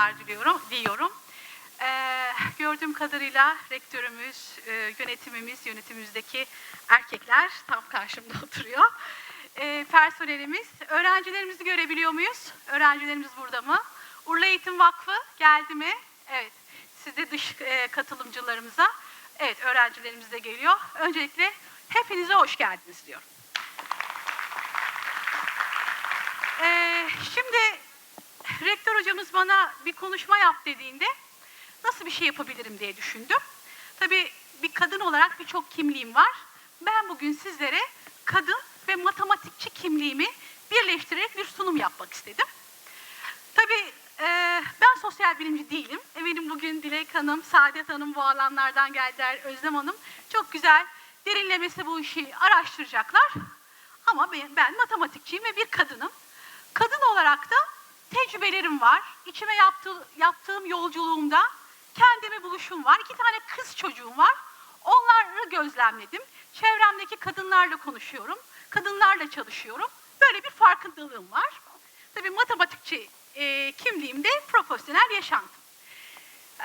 akşamlar diliyorum, diliyorum. Ee, gördüğüm kadarıyla rektörümüz, e, yönetimimiz, yönetimimizdeki erkekler tam karşımda oturuyor. Ee, personelimiz, öğrencilerimizi görebiliyor muyuz? Öğrencilerimiz burada mı? Urla Eğitim Vakfı geldi mi? Evet. Siz de dış e, katılımcılarımıza, evet öğrencilerimiz de geliyor. Öncelikle hepinize hoş geldiniz diyorum. Ee, şimdi rektör hocamız bana bir konuşma yap dediğinde nasıl bir şey yapabilirim diye düşündüm. Tabii bir kadın olarak birçok kimliğim var. Ben bugün sizlere kadın ve matematikçi kimliğimi birleştirerek bir sunum yapmak istedim. Tabii e, ben sosyal bilimci değilim. Eminim bugün Dilek Hanım, Saadet Hanım bu alanlardan geldiler, Özlem Hanım. Çok güzel derinlemesi bu işi araştıracaklar. Ama ben, ben matematikçiyim ve bir kadınım. Kadın olarak da tecrübelerim var. İçime yaptığı, yaptığım yolculuğumda kendimi buluşum var. İki tane kız çocuğum var. Onları gözlemledim. Çevremdeki kadınlarla konuşuyorum. Kadınlarla çalışıyorum. Böyle bir farkındalığım var. Tabii matematikçi e, kimliğimde profesyonel yaşantım.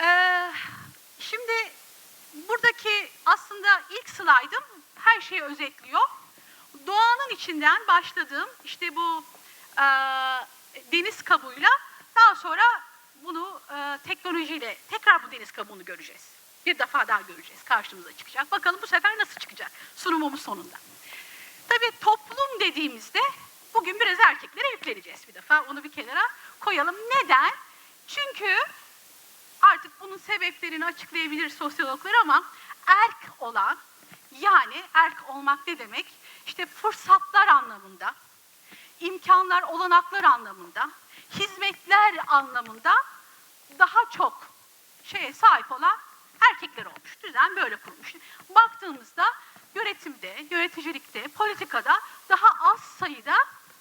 Ee, şimdi buradaki aslında ilk slaydım her şeyi özetliyor. Doğanın içinden başladığım işte bu e, deniz kabuğuyla daha sonra bunu e, teknolojiyle tekrar bu deniz kabuğunu göreceğiz. Bir defa daha göreceğiz. Karşımıza çıkacak. Bakalım bu sefer nasıl çıkacak sunumumuz sonunda. Tabii toplum dediğimizde bugün biraz erkeklere yükleneceğiz bir defa. Onu bir kenara koyalım. Neden? Çünkü artık bunun sebeplerini açıklayabilir sosyologlar ama erk olan yani erk olmak ne demek? İşte fırsatlar anlamında, imkanlar, olanaklar anlamında, hizmetler anlamında daha çok şeye sahip olan erkekler olmuş. Düzen böyle kurmuş. Baktığımızda yönetimde, yöneticilikte, politikada daha az sayıda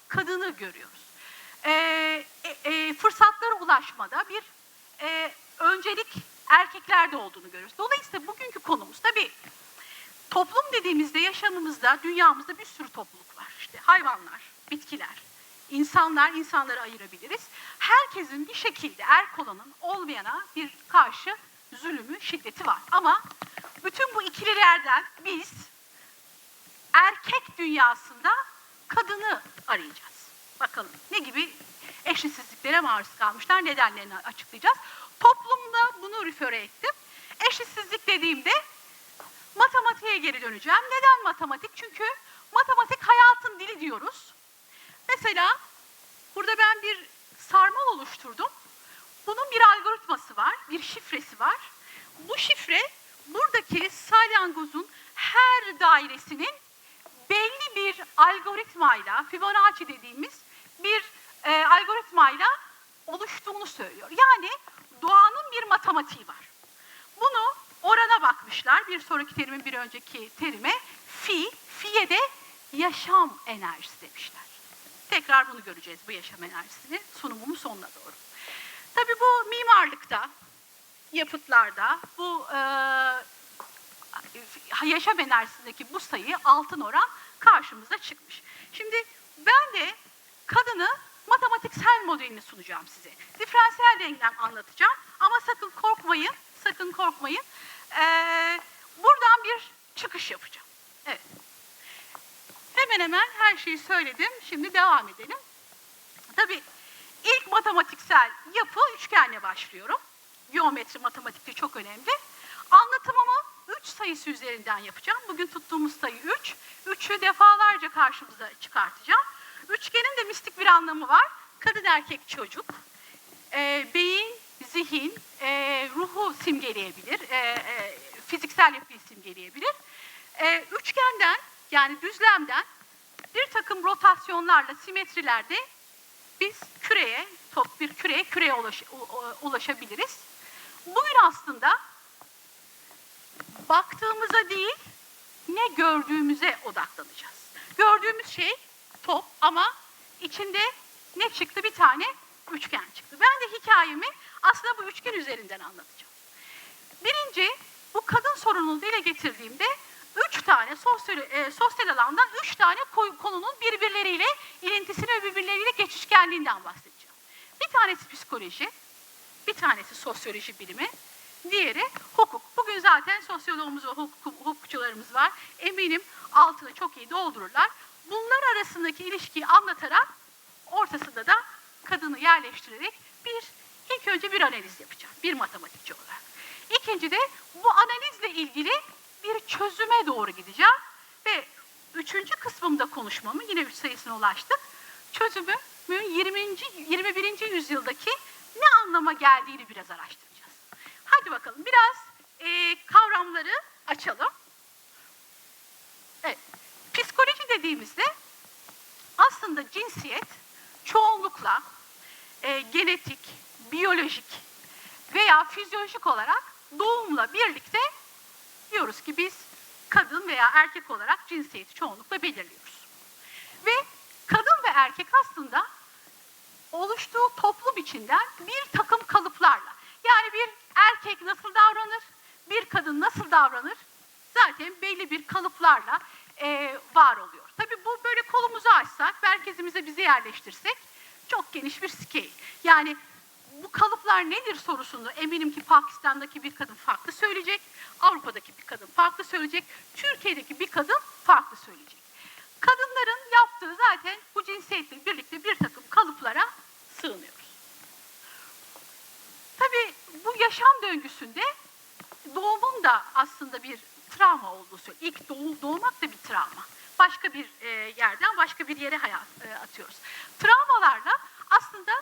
kadını görüyoruz. Ee, e, e, fırsatlara ulaşmada bir e, öncelik erkeklerde olduğunu görüyoruz. Dolayısıyla bugünkü konumuz tabii toplum dediğimizde yaşamımızda, dünyamızda bir sürü topluluk var. İşte hayvanlar, bitkiler, insanlar, insanları ayırabiliriz. Herkesin bir şekilde erk olanın olmayana bir karşı zulümü, şiddeti var. Ama bütün bu ikililerden biz erkek dünyasında kadını arayacağız. Bakalım ne gibi eşitsizliklere maruz kalmışlar, nedenlerini açıklayacağız. Toplumda bunu refüre ettim. Eşitsizlik dediğimde matematiğe geri döneceğim. Neden matematik? Çünkü matematik hayatın dili diyoruz. Mesela burada ben bir sarmal oluşturdum. Bunun bir algoritması var, bir şifresi var. Bu şifre buradaki salyangozun her dairesinin belli bir algoritmayla, Fibonacci dediğimiz bir e, algoritmayla oluştuğunu söylüyor. Yani doğanın bir matematiği var. Bunu orana bakmışlar. Bir sonraki terimin bir önceki terime fi, fiye de yaşam enerjisi demişler. Tekrar bunu göreceğiz bu yaşam enerjisini sunumumun sonuna doğru. Tabii bu mimarlıkta, yapıtlarda bu e, yaşam enerjisindeki bu sayı altın oran karşımıza çıkmış. Şimdi ben de kadını matematiksel modelini sunacağım size. Diferansiyel denklem anlatacağım ama sakın korkmayın, sakın korkmayın. Ee, buradan bir çıkış yapacağım. Evet. Hemen hemen her şeyi söyledim. Şimdi devam edelim. Tabii ilk matematiksel yapı üçgenle başlıyorum. Geometri matematikte çok önemli. Anlatımımı 3 sayısı üzerinden yapacağım. Bugün tuttuğumuz sayı 3. 3'ü defalarca karşımıza çıkartacağım. Üçgenin de mistik bir anlamı var. Kadın erkek çocuk. E, beyin, zihin, e, ruhu simgeleyebilir. E, e, fiziksel yapıyı simgeleyebilir. E, üçgenden yani düzlemden bir takım rotasyonlarla, simetrilerde biz küreye, top bir küreye, küreye ulaş, ulaşabiliriz. Bugün aslında baktığımıza değil, ne gördüğümüze odaklanacağız. Gördüğümüz şey top ama içinde ne çıktı? Bir tane üçgen çıktı. Ben de hikayemi aslında bu üçgen üzerinden anlatacağım. Birinci, bu kadın sorununu dile getirdiğimde tane sosyal, e, sosyal alandan üç tane konunun birbirleriyle ilintisini ve birbirleriyle geçişkenliğinden bahsedeceğim. Bir tanesi psikoloji, Bir tanesi sosyoloji bilimi, diğeri hukuk. Bugün zaten sosyoloğumuz ve hukuk, hukukçularımız var. Eminim altını çok iyi doldururlar. Bunlar arasındaki ilişkiyi anlatarak ortasında da kadını yerleştirerek bir ilk önce bir analiz yapacağım. Bir matematikçi olarak. İkinci de bu analizle ilgili bir çözüme doğru gideceğim ve üçüncü kısmımda konuşmamı yine üç sayısına ulaştık. Çözümü 20. 21. yüzyıldaki ne anlama geldiğini biraz araştıracağız. Hadi bakalım biraz e, kavramları açalım. Evet. Psikoloji dediğimizde aslında cinsiyet çoğunlukla e, genetik, biyolojik veya fizyolojik olarak doğumla birlikte diyoruz ki biz kadın veya erkek olarak cinsiyeti çoğunlukla belirliyoruz. Ve kadın ve erkek aslında oluştuğu toplum içinden bir takım kalıplarla yani bir erkek nasıl davranır, bir kadın nasıl davranır zaten belli bir kalıplarla e, var oluyor. Tabii bu böyle kolumuzu açsak, merkezimize bizi yerleştirsek çok geniş bir scale. Yani bu kalıplar nedir sorusunu eminim ki Pakistan'daki bir kadın farklı söyleyecek, Avrupa'daki bir kadın farklı söyleyecek, Türkiye'deki bir kadın farklı söyleyecek. Kadınların yaptığı zaten bu cinsiyetle birlikte bir takım kalıplara sığınıyoruz. Tabii bu yaşam döngüsünde doğumun da aslında bir travma olduğu söyleniyor. İlk doğum, doğmak da bir travma. Başka bir e, yerden başka bir yere hayat e, atıyoruz. Travmalarla aslında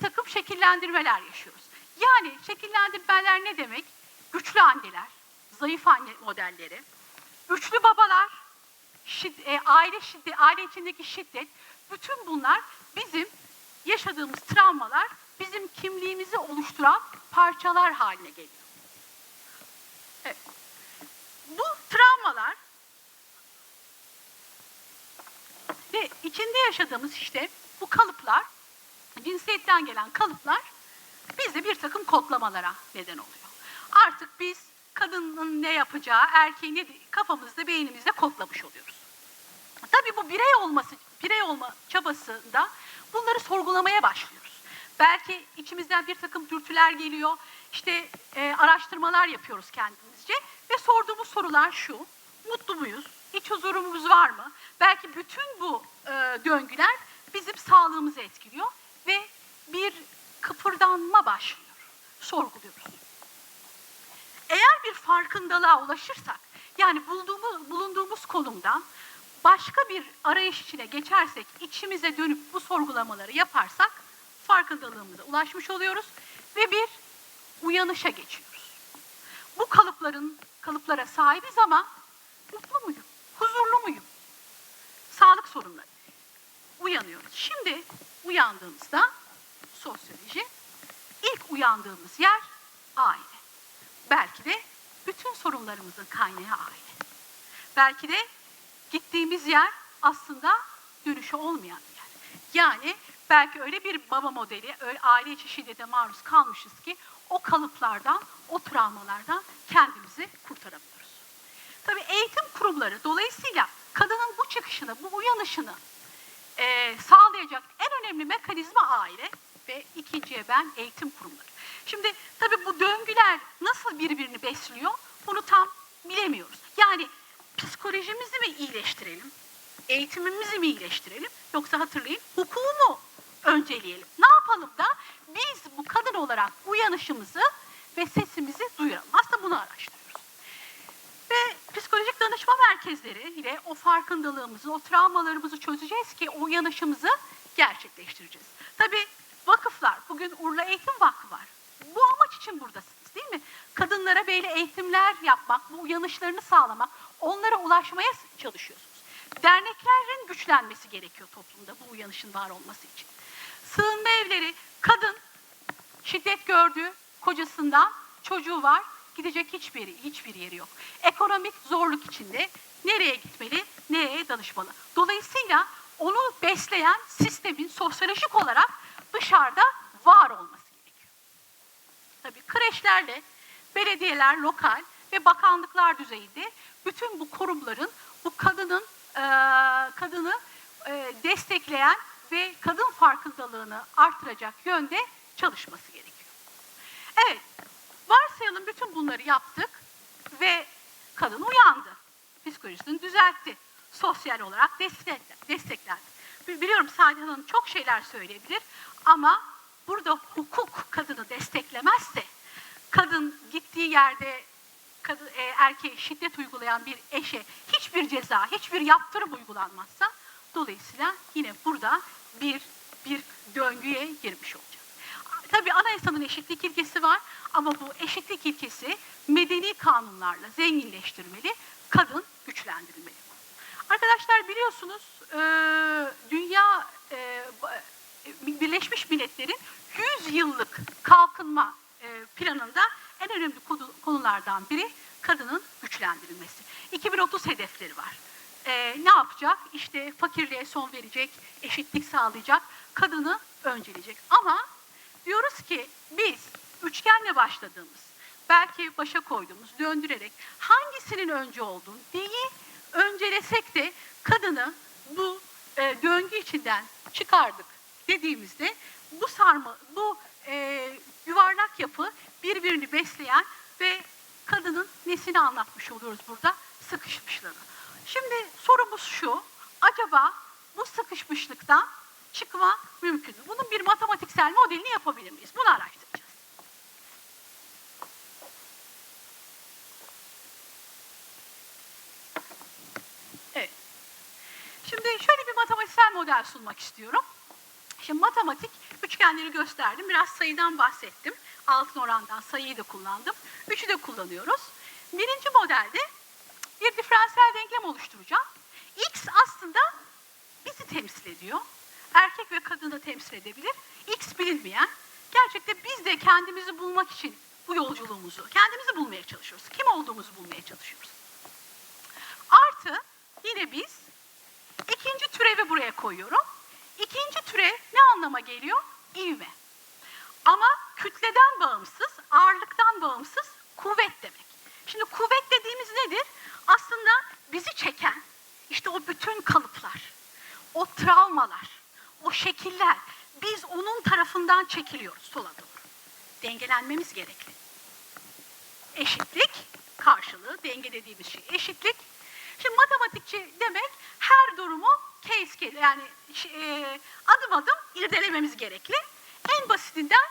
takım şekillendirmeler yaşıyoruz. Yani şekillendirmeler ne demek? Güçlü anneler, zayıf anne modelleri, güçlü babalar, şid- e, aile şiddet, aile içindeki şiddet, bütün bunlar bizim yaşadığımız travmalar bizim kimliğimizi oluşturan parçalar haline geliyor. Evet. Bu travmalar ve içinde yaşadığımız işte bu kalıplar, cinsiyetten gelen kalıplar bizde bir takım kodlamalara neden oluyor. Artık biz kadının ne yapacağı, erkeğin ne kafamızda, beynimizde kodlamış oluyoruz. Tabii bu birey olması, birey olma çabasında bunları sorgulamaya başlıyoruz. Belki içimizden bir takım dürtüler geliyor, işte e, araştırmalar yapıyoruz kendimizce ve sorduğumuz sorular şu, mutlu muyuz, iç huzurumuz var mı? Belki bütün bu e, döngüler bizim sağlığımızı etkiliyor ve bir kıpırdanma başlıyor, sorguluyoruz. Eğer bir farkındalığa ulaşırsak, yani bulduğumuz, bulunduğumuz konumdan başka bir arayış içine geçersek, içimize dönüp bu sorgulamaları yaparsak farkındalığımıza ulaşmış oluyoruz ve bir uyanışa geçiyoruz. Bu kalıpların kalıplara sahibiz ama mutlu muyum? Huzurlu muyum? Sağlık sorunları. Uyanıyoruz. Şimdi uyandığımızda sosyoloji ilk uyandığımız yer aile. Belki de bütün sorunlarımızın kaynağı aile. Belki de gittiğimiz yer aslında dönüşü olmayan bir yer. Yani belki öyle bir baba modeli, öyle aile içi şiddete maruz kalmışız ki o kalıplardan, o travmalardan kendimizi kurtaramıyoruz. Tabii eğitim kurumları dolayısıyla kadının bu çıkışını, bu uyanışını e, sağlayacak en önemli mekanizma aile ve ikinciye ben eğitim kurumları. Şimdi tabii bu döngüler nasıl birbirini besliyor bunu tam bilemiyoruz. Yani psikolojimizi mi iyileştirelim, eğitimimizi mi iyileştirelim yoksa hatırlayın hukuku mu önceleyelim? Ne yapalım da biz bu kadın olarak uyanışımızı ve sesimizi duyuralım. Aslında bunu araştırıyoruz. Psikolojik danışma merkezleri ile o farkındalığımızı, o travmalarımızı çözeceğiz ki o uyanışımızı gerçekleştireceğiz. Tabii vakıflar, bugün Urla Eğitim Vakfı var. Bu amaç için buradasınız değil mi? Kadınlara böyle eğitimler yapmak, bu uyanışlarını sağlamak, onlara ulaşmaya çalışıyorsunuz. Derneklerin güçlenmesi gerekiyor toplumda bu uyanışın var olması için. Sığınma evleri, kadın şiddet gördü kocasından, çocuğu var, gidecek hiçbir hiçbir yeri yok. Ekonomik zorluk içinde nereye gitmeli, nereye danışmalı. Dolayısıyla onu besleyen sistemin sosyolojik olarak dışarıda var olması gerekiyor. Tabii kreşlerle belediyeler, lokal ve bakanlıklar düzeyinde bütün bu kurumların bu kadının kadını destekleyen ve kadın farkındalığını artıracak yönde çalışması gerekiyor. Evet, varsayalım bütün bunları yaptık ve kadın uyandı. Psikolojisini düzeltti. Sosyal olarak desteklendi. Bi- Biliyorum Saadet Hanım çok şeyler söyleyebilir ama burada hukuk kadını desteklemezse, kadın gittiği yerde kadın, e, erkeğe şiddet uygulayan bir eşe hiçbir ceza, hiçbir yaptırım uygulanmazsa dolayısıyla yine burada bir bir döngüye girmiş olacak. Tabii anayasanın eşitlik ilkesi var ama bu eşitlik ilkesi medeni kanunlarla zenginleştirmeli, kadın güçlendirilmeli. Arkadaşlar biliyorsunuz e, dünya e, e, Birleşmiş Milletler'in 100 yıllık kalkınma planında en önemli konu- konulardan biri kadının güçlendirilmesi. 2030 hedefleri var. Ne yapacak? İşte fakirliğe son verecek, eşitlik sağlayacak, kadını önceleyecek. Ama diyoruz ki biz üçgenle başladığımız, belki başa koyduğumuz, döndürerek hangisinin önce olduğunu değil, öncelesek de kadını bu e, döngü içinden çıkardık dediğimizde bu sarma, bu e, yuvarlak yapı birbirini besleyen ve kadının nesini anlatmış oluyoruz burada? Sıkışmışlığını. Şimdi sorumuz şu, acaba bu sıkışmışlıktan çıkma mümkün mü? Bunun bir matematiksel modelini yapabilir miyiz? Bunu araştıracağız. Evet. Şimdi şöyle bir matematiksel model sunmak istiyorum. Şimdi matematik üçgenleri gösterdim. Biraz sayıdan bahsettim. Altın orandan sayıyı da kullandım. Üçü de kullanıyoruz. Birinci modelde bir diferansiyel denklem oluşturacağım. X aslında bizi temsil ediyor. Erkek ve kadını temsil edebilir. X bilinmeyen. Gerçekten biz de kendimizi bulmak için bu yolculuğumuzu, kendimizi bulmaya çalışıyoruz. Kim olduğumuzu bulmaya çalışıyoruz. Artı yine biz ikinci türevi buraya koyuyorum. İkinci türev ne anlama geliyor? İvme. Ama kütleden bağımsız, ağırlıktan bağımsız kuvvet demek. Şimdi kuvvet dediğimiz nedir? Aslında bizi çeken işte o bütün kalıplar, o travmalar, o şekiller. Biz onun tarafından çekiliyoruz sola doğru. Dengelenmemiz gerekli. Eşitlik karşılığı, denge dediğimiz şey eşitlik. Şimdi matematikçi demek her durumu case case yani e, adım adım irdelememiz gerekli. En basitinden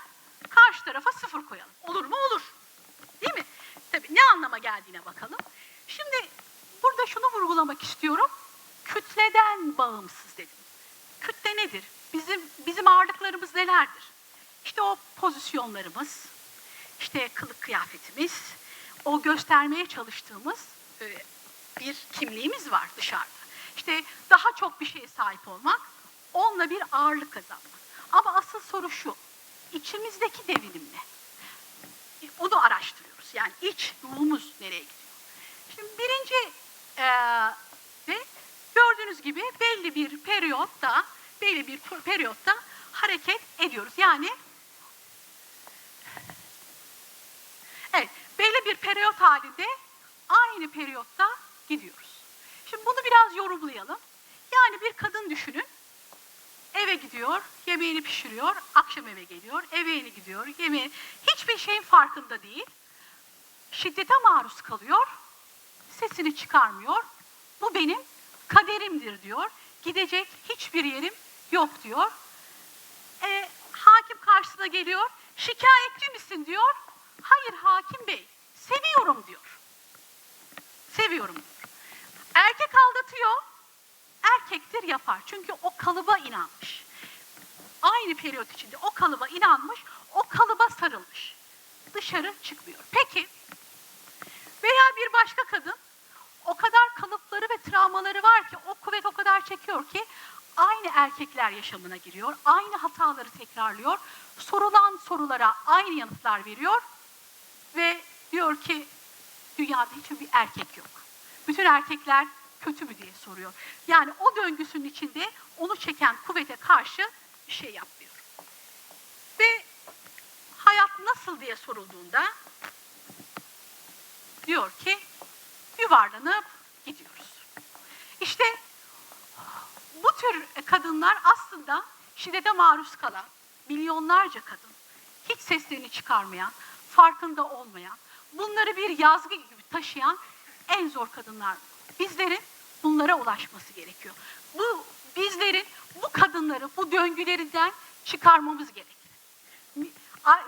karşı tarafa sıfır koyalım. Olur mu? Olur. Değil mi? Tabii ne anlama geldiğine bakalım. Şimdi burada şunu vurgulamak istiyorum. Kütleden bağımsız dedim. Kütle nedir? Bizim bizim ağırlıklarımız nelerdir? İşte o pozisyonlarımız, işte kılık kıyafetimiz, o göstermeye çalıştığımız e, bir kimliğimiz var dışarıda. İşte daha çok bir şeye sahip olmak, onunla bir ağırlık kazanmak. Ama asıl soru şu, içimizdeki devinim ne? Onu araştırıyoruz. Yani iç ruhumuz nereye gidiyor? Şimdi birinci e, ve gördüğünüz gibi belli bir periyotta, belli bir periyotta hareket ediyoruz. Yani Evet, belli bir periyot halinde aynı periyotta gidiyoruz. Şimdi bunu biraz yorumlayalım. Yani bir kadın düşünün. Eve gidiyor, yemeğini pişiriyor, akşam eve geliyor, eveğini gidiyor, yemeği hiçbir şeyin farkında değil. Şiddete maruz kalıyor, sesini çıkarmıyor. Bu benim kaderimdir diyor. Gidecek hiçbir yerim yok diyor. E, hakim karşısına geliyor. Şikayetçi misin diyor. Hayır hakim bey, seviyorum diyor. Seviyorum diyor. Erkek aldatıyor, erkektir yapar. Çünkü o kalıba inanmış. Aynı periyot içinde o kalıba inanmış, o kalıba sarılmış. Dışarı çıkmıyor. Peki, veya bir başka kadın o kadar kalıpları ve travmaları var ki, o kuvvet o kadar çekiyor ki, aynı erkekler yaşamına giriyor, aynı hataları tekrarlıyor, sorulan sorulara aynı yanıtlar veriyor ve diyor ki dünyada hiçbir bir erkek yok. Bütün erkekler kötü mü diye soruyor. Yani o döngüsünün içinde onu çeken kuvvete karşı bir şey yapmıyor. Ve hayat nasıl diye sorulduğunda diyor ki yuvarlanıp gidiyoruz. İşte bu tür kadınlar aslında şiddete maruz kalan milyonlarca kadın, hiç seslerini çıkarmayan, farkında olmayan, bunları bir yazgı gibi taşıyan en zor kadınlar. Bizlerin bunlara ulaşması gerekiyor. Bu bizlerin bu kadınları bu döngülerinden çıkarmamız gerekir.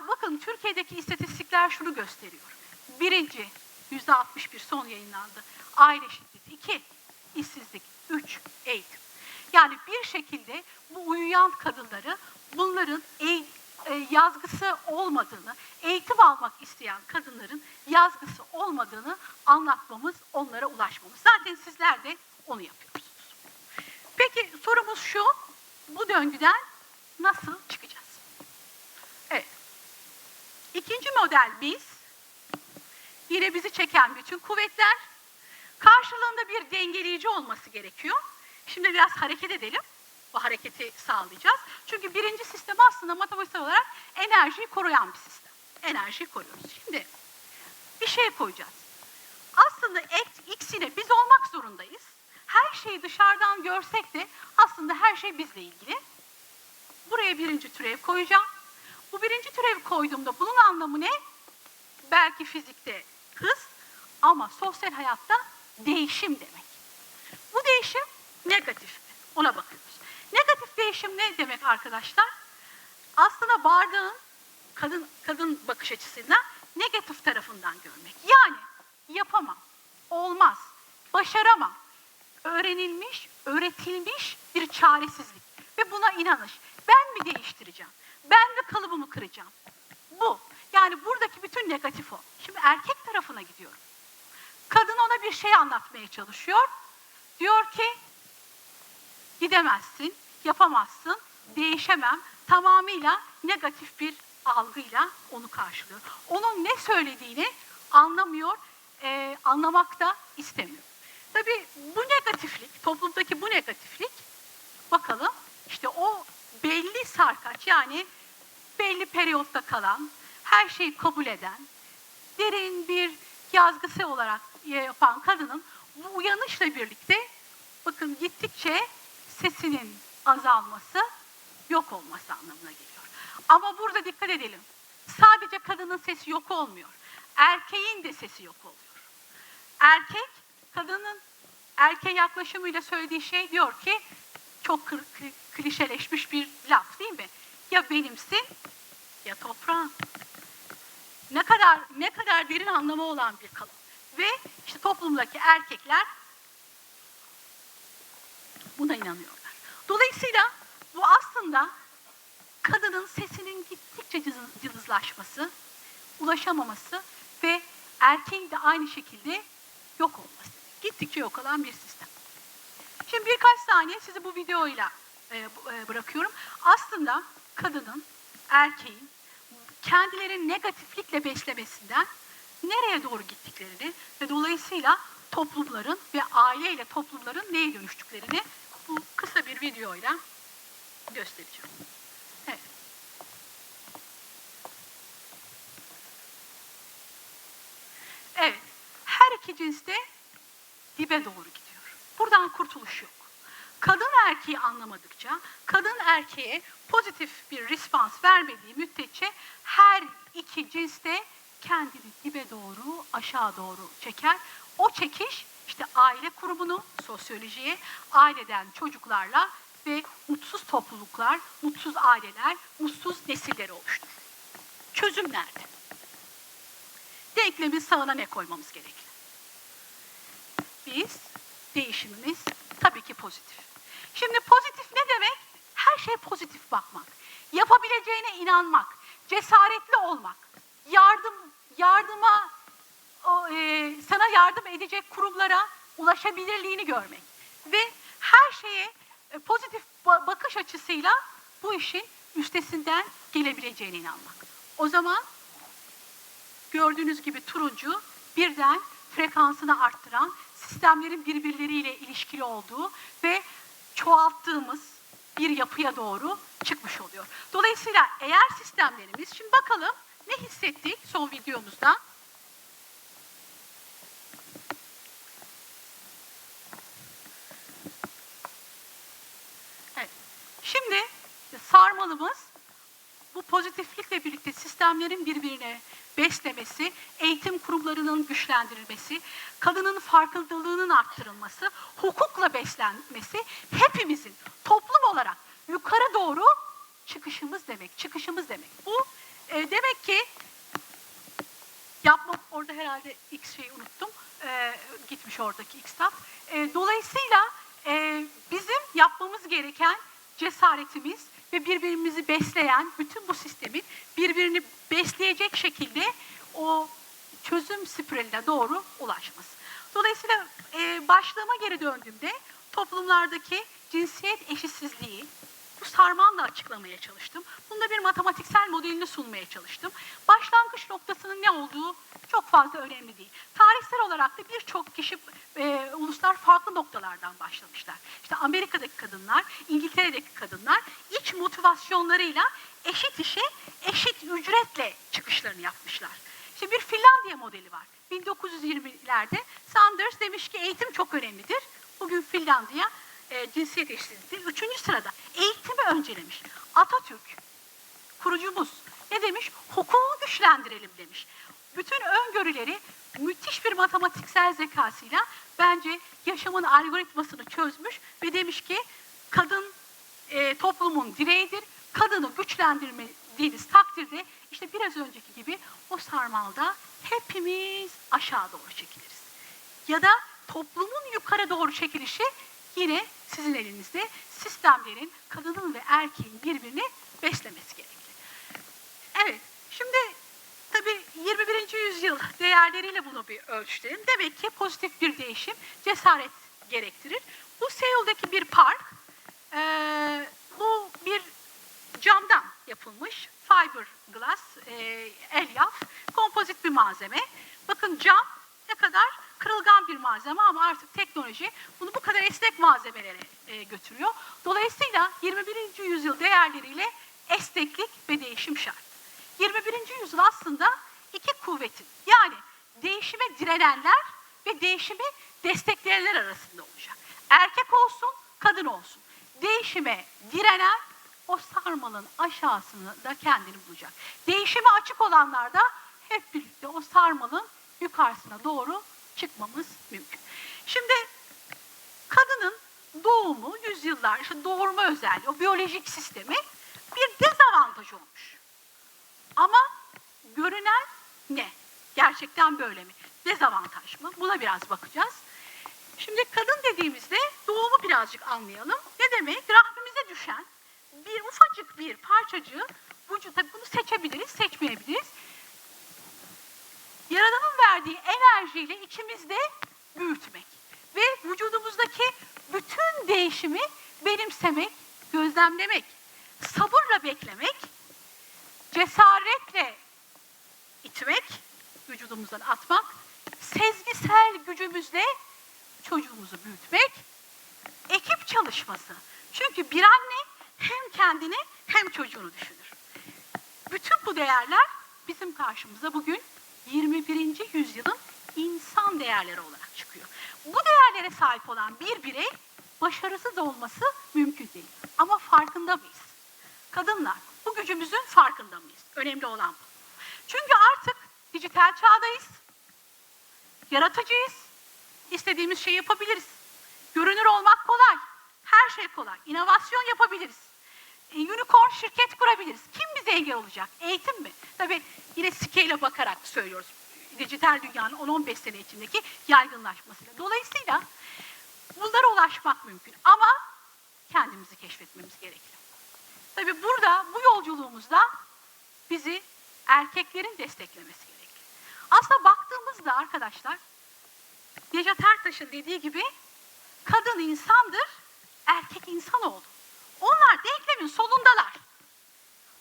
Bakın Türkiye'deki istatistikler şunu gösteriyor. Birinci, yüzde 61 son yayınlandı. Aile şiddeti. iki işsizlik. Üç, eğitim. Yani bir şekilde bu uyuyan kadınları bunların eğ- e, yazgısı olmadığını, eğitim almak isteyen kadınların yazgısı olmadığını anlatmamız, onlara ulaşmamız. Zaten sizler de onu yapıyorsunuz. Peki sorumuz şu, bu döngüden nasıl çıkacağız? Evet. İkinci model biz, yine bizi çeken bütün kuvvetler, karşılığında bir dengeleyici olması gerekiyor. Şimdi biraz hareket edelim. Bu hareketi sağlayacağız. Çünkü birinci sistem aslında matematiksel olarak enerjiyi koruyan bir sistem. Enerjiyi koruyoruz. Şimdi bir şey koyacağız. Aslında X- X'ine biz olmak zorundayız. Her şeyi dışarıdan görsek de aslında her şey bizle ilgili. Buraya birinci türev koyacağım. Bu birinci türevi koyduğumda bunun anlamı ne? Belki fizikte hız ama sosyal hayatta değişim demek. Bu değişim negatif? Ona bakıyoruz. Negatif değişim ne demek arkadaşlar? Aslında bardağın kadın kadın bakış açısından negatif tarafından görmek. Yani yapamam, olmaz, başaramam. Öğrenilmiş, öğretilmiş bir çaresizlik ve buna inanış. Ben mi değiştireceğim? Ben mi kalıbımı kıracağım? Bu. Yani buradaki bütün negatif o. Şimdi erkek tarafına gidiyorum. Kadın ona bir şey anlatmaya çalışıyor. Diyor ki gidemezsin, yapamazsın, değişemem. Tamamıyla negatif bir algıyla onu karşılıyor. Onun ne söylediğini anlamıyor, e, anlamak da istemiyor. Tabii bu negatiflik, toplumdaki bu negatiflik bakalım işte o belli sarkaç yani belli periyotta kalan, her şeyi kabul eden, derin bir yazgısı olarak yapan kadının bu uyanışla birlikte bakın gittikçe sesinin azalması, yok olması anlamına geliyor. Ama burada dikkat edelim. Sadece kadının sesi yok olmuyor. Erkeğin de sesi yok oluyor. Erkek, kadının erkeğe yaklaşımıyla söylediği şey diyor ki, çok klişeleşmiş bir laf değil mi? Ya benimsin ya toprağın. Ne kadar ne kadar derin anlamı olan bir kalıp. Ve işte toplumdaki erkekler buna inanıyorlar. Dolayısıyla bu aslında kadının sesinin gittikçe cılızlaşması, ulaşamaması ve erkeğin de aynı şekilde yok olması. Gittikçe yok olan bir sistem. Şimdi birkaç saniye sizi bu videoyla e, e, bırakıyorum. Aslında kadının, erkeğin kendilerini negatiflikle beslemesinden nereye doğru gittiklerini ve dolayısıyla toplumların ve aileyle toplumların neye dönüştüklerini bu kısa bir videoyla göstereceğim. Evet. Evet. Her iki cins de dibe doğru gidiyor. Buradan kurtuluş yok. Kadın erkeği anlamadıkça, kadın erkeğe pozitif bir respons vermediği müddetçe her iki cins de kendini dibe doğru, aşağı doğru çeker. O çekiş işte aile kurumunu, sosyolojiye, aileden çocuklarla ve mutsuz topluluklar, mutsuz aileler, mutsuz nesilleri oluşturur. Çözüm nerede? Denklemin sağına ne koymamız gerekli? Biz, değişimimiz tabii ki pozitif. Şimdi pozitif ne demek? Her şey pozitif bakmak. Yapabileceğine inanmak, cesaretli olmak, yardım yardıma e, sana yardım edecek kurumlara ulaşabilirliğini görmek ve her şeye e, pozitif ba- bakış açısıyla bu işin üstesinden gelebileceğine inanmak. O zaman gördüğünüz gibi turuncu birden frekansını arttıran, sistemlerin birbirleriyle ilişkili olduğu ve çoğalttığımız bir yapıya doğru çıkmış oluyor. Dolayısıyla eğer sistemlerimiz, şimdi bakalım ne hissettik son videomuzda? Evet. Şimdi sarmalımız bu pozitiflikle birlikte sistemlerin birbirine beslemesi, eğitim kurumlarının güçlendirilmesi, kadının farkındalığının arttırılması, hukukla beslenmesi hepimizin toplum olarak yukarı doğru çıkışımız demek. Çıkışımız demek. Bu e, demek ki yapmak orada herhalde X şeyi unuttum. Ee, gitmiş oradaki X tab. Ee, dolayısıyla e, bizim yapmamız gereken cesaretimiz ve birbirimizi besleyen bütün bu sistemin birbirini besleyecek şekilde o çözüm spiraline doğru ulaşması. Dolayısıyla e, başlığıma geri döndüğümde toplumlardaki cinsiyet eşitsizliği, bu sarmanla açıklamaya çalıştım. Bunda bir matematiksel modelini sunmaya çalıştım. Başlangıç noktasının ne olduğu çok fazla önemli değil. Tarihsel olarak da birçok kişi, e, uluslar farklı noktalardan başlamışlar. İşte Amerika'daki kadınlar, İngiltere'deki kadınlar iç motivasyonlarıyla eşit işe, eşit ücretle çıkışlarını yapmışlar. İşte bir Finlandiya modeli var. 1920'lerde Sanders demiş ki eğitim çok önemlidir. Bugün Finlandiya e, cinsiyet eşitsizliği üçüncü sırada. Eğitimi öncelemiş. Atatürk, kurucumuz ne demiş? Hukuku güçlendirelim demiş. Bütün öngörüleri müthiş bir matematiksel zekasıyla bence yaşamın algoritmasını çözmüş ve demiş ki kadın e, toplumun direğidir. Kadını güçlendirmediğiniz takdirde işte biraz önceki gibi o sarmalda hepimiz aşağı doğru çekiliriz. Ya da toplumun yukarı doğru çekilişi yine sizin elinizde sistemlerin kadının ve erkeğin birbirini beslemesi gerekli. Evet, şimdi tabii 21. yüzyıl değerleriyle bunu bir ölçtürelim. Demek ki pozitif bir değişim cesaret gerektirir. Bu Seul'deki bir park, eee, bu bir camdan yapılmış fiberglass, e, elyaf, kompozit bir malzeme. Bakın cam ne kadar kırılgan bir malzeme ama artık teknoloji bunu bu kadar esnek malzemelere e, götürüyor. Dolayısıyla 21. yüzyıl değerleriyle esneklik ve değişim şart. 21. yüzyıl aslında iki kuvvetin yani değişime direnenler ve değişimi destekleyenler arasında olacak. Erkek olsun, kadın olsun. Değişime direnen o sarmalın aşağısını da kendini bulacak. Değişime açık olanlar da hep birlikte o sarmalın yukarısına doğru çıkmamız mümkün. Şimdi kadının doğumu yüzyıllar, işte doğurma özelliği, o biyolojik sistemi bir dezavantaj olmuş. Ama görünen ne? Gerçekten böyle mi? Dezavantaj mı? Buna biraz bakacağız. Şimdi kadın dediğimizde doğumu birazcık anlayalım. Ne demek? Rahmimize düşen bir ufacık bir parçacığı vücut, tabii bunu seçebiliriz, seçmeyebiliriz. Yaradanın verdiği enerjiyle içimizde büyütmek ve vücudumuzdaki bütün değişimi benimsemek, gözlemlemek, sabırla beklemek, cesaretle itmek, vücudumuzdan atmak, sezgisel gücümüzle çocuğumuzu büyütmek, ekip çalışması. Çünkü bir anne hem kendini hem çocuğunu düşünür. Bütün bu değerler bizim karşımıza bugün 21. yüzyılın insan değerleri olarak çıkıyor. Bu değerlere sahip olan bir birey başarısız olması mümkün değil. Ama farkında mıyız? Kadınlar bu gücümüzün farkında mıyız? Önemli olan bu. Çünkü artık dijital çağdayız. Yaratıcıyız. İstediğimiz şeyi yapabiliriz. Görünür olmak kolay. Her şey kolay. İnovasyon yapabiliriz. E, unicorn şirket kurabiliriz. Kim bize engel olacak? Eğitim mi? Tabii yine scale'e bakarak söylüyoruz. Dijital dünyanın 10-15 sene içindeki yaygınlaşmasıyla. Dolayısıyla bunlara ulaşmak mümkün. Ama kendimizi keşfetmemiz gerekiyor. Tabii burada bu yolculuğumuzda bizi erkeklerin desteklemesi gerekli. Aslında baktığımızda arkadaşlar Necdet Ertaş'ın dediği gibi kadın insandır, erkek insan oldu. Onlar denklemin solundalar.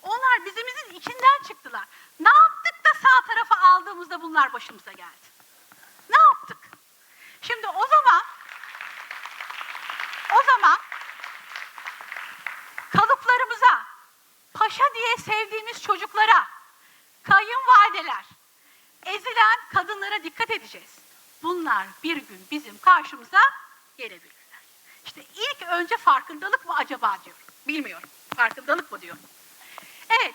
Onlar bizimizin içinden çıktılar. Ne yaptık da sağ tarafa aldığımızda bunlar başımıza geldi? Ne yaptık? Şimdi o zaman o zaman kalıplarımıza, paşa diye sevdiğimiz çocuklara, kayınvalideler, ezilen kadınlara dikkat edeceğiz. Bunlar bir gün bizim karşımıza gelebilirler. İşte ilk önce farkındalık mı acaba diyorum. Bilmiyorum. Farkındalık mı diyorum. Evet,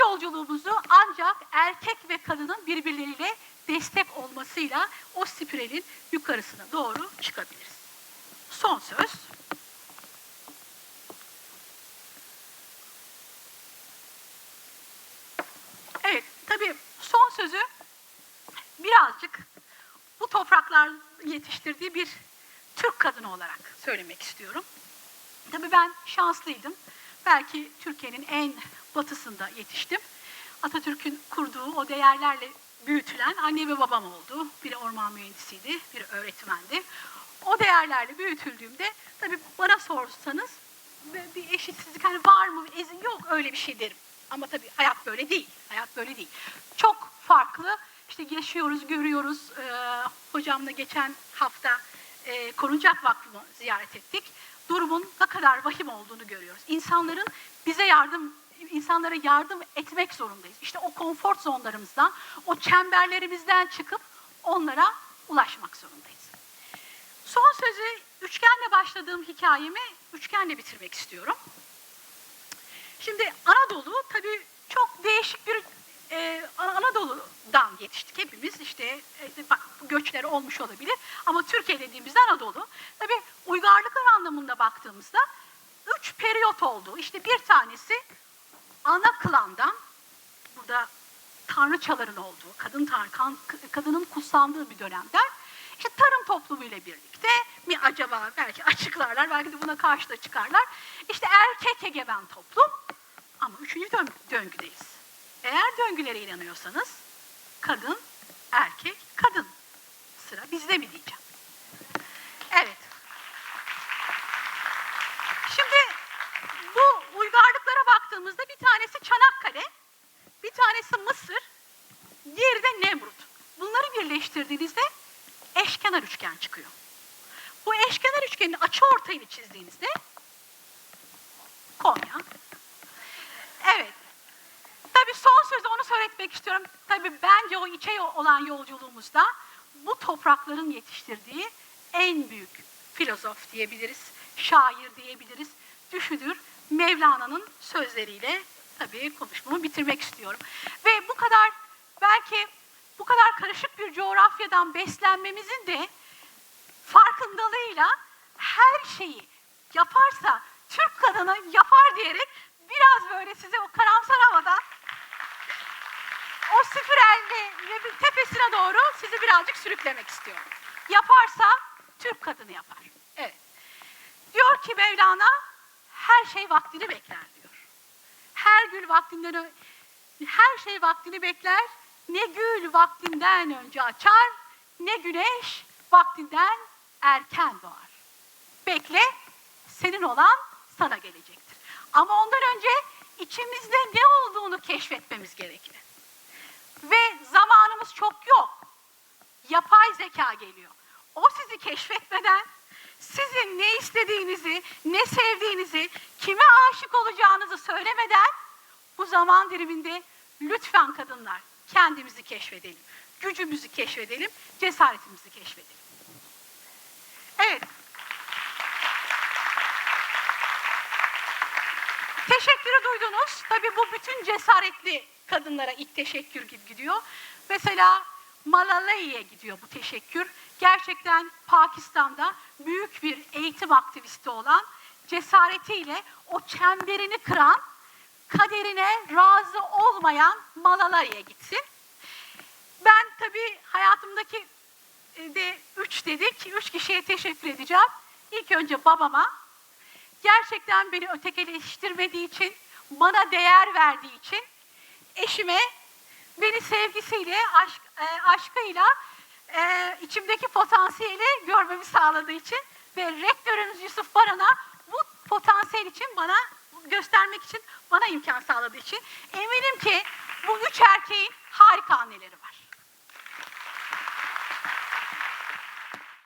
yolculuğumuzu ancak erkek ve kadının birbirleriyle destek olmasıyla o spiralin yukarısına doğru çıkabiliriz. Son söz. Evet, tabii son sözü birazcık bu topraklar yetiştirdiği bir Türk kadını olarak söylemek istiyorum. Tabii ben şanslıydım. Belki Türkiye'nin en batısında yetiştim. Atatürk'ün kurduğu o değerlerle büyütülen anne ve babam oldu. Biri orman mühendisiydi, biri öğretmendi. O değerlerle büyütüldüğümde tabii bana sorsanız bir eşitsizlik hani var mı? ezin Yok öyle bir şey derim. Ama tabii hayat böyle değil. Hayat böyle değil. Çok farklı. İşte yaşıyoruz, görüyoruz. Ee, hocamla geçen hafta e, Koruncak Vakfı'nı ziyaret ettik. Durumun ne kadar vahim olduğunu görüyoruz. İnsanların bize yardım, insanlara yardım etmek zorundayız. İşte o konfor zonlarımızdan, o çemberlerimizden çıkıp onlara ulaşmak zorundayız. Son sözü üçgenle başladığım hikayemi üçgenle bitirmek istiyorum. Şimdi Anadolu tabii çok değişik bir e, Anadolu'dan yetiştik hepimiz. İşte e, bak göçleri olmuş olabilir ama Türkiye dediğimizde Anadolu. Tabii uygarlıklar anlamında baktığımızda üç periyot oldu. İşte bir tanesi ana klandan burada tanrıçaların olduğu, kadın tanrı, kan- kadının kutsandığı bir dönemden işte tarım toplumuyla birlikte mi acaba belki açıklarlar, belki de buna karşı da çıkarlar. İşte erkek egemen toplum ama üçüncü dön- döngüdeyiz. Eğer döngülere inanıyorsanız kadın, erkek, kadın. Sıra bizde mi diyeceğim. Evet. Şimdi bu uygarlıklara baktığımızda bir tanesi Çanakkale, bir tanesi Mısır, diğeri de Nemrut. Bunları birleştirdiğinizde eşkenar üçgen çıkıyor. Bu eşkenar üçgenin açı ortayını çizdiğinizde Konya. Evet. Tabii son söyletmek istiyorum. Tabii bence o içe olan yolculuğumuzda bu toprakların yetiştirdiği en büyük filozof diyebiliriz, şair diyebiliriz, düşünür Mevlana'nın sözleriyle tabii konuşmamı bitirmek istiyorum. Ve bu kadar belki bu kadar karışık bir coğrafyadan beslenmemizin de farkındalığıyla her şeyi yaparsa Türk kadını yapar diyerek biraz böyle size o karamsar havada o spiralli tepesine doğru sizi birazcık sürüklemek istiyorum. Yaparsa Türk kadını yapar. Evet. Diyor ki Mevlana her şey vaktini bekler diyor. Her gül vaktinden her şey vaktini bekler. Ne gül vaktinden önce açar, ne güneş vaktinden erken doğar. Bekle, senin olan sana gelecektir. Ama ondan önce içimizde ne olduğunu keşfetmemiz gerekir. Ve zamanımız çok yok. Yapay zeka geliyor. O sizi keşfetmeden, sizin ne istediğinizi, ne sevdiğinizi, kime aşık olacağınızı söylemeden bu zaman diliminde lütfen kadınlar kendimizi keşfedelim. Gücümüzü keşfedelim, cesaretimizi keşfedelim. Evet. Teşekkürü duydunuz. Tabii bu bütün cesaretli kadınlara ilk teşekkür gibi gidiyor. Mesela Malalai'ye gidiyor bu teşekkür. Gerçekten Pakistan'da büyük bir eğitim aktivisti olan cesaretiyle o çemberini kıran, kaderine razı olmayan Malalai'ye gitsin. Ben tabii hayatımdaki e, de üç dedik. Üç kişiye teşekkür edeceğim. İlk önce babama. Gerçekten beni ötekileştirmediği için, bana değer verdiği için, eşime beni sevgisiyle, aşk, e, aşkıyla, e, içimdeki potansiyeli görmemi sağladığı için ve rektörümüz Yusuf Baran'a bu potansiyel için bana göstermek için bana imkan sağladığı için eminim ki bu üç erkeğin harika anneleri var.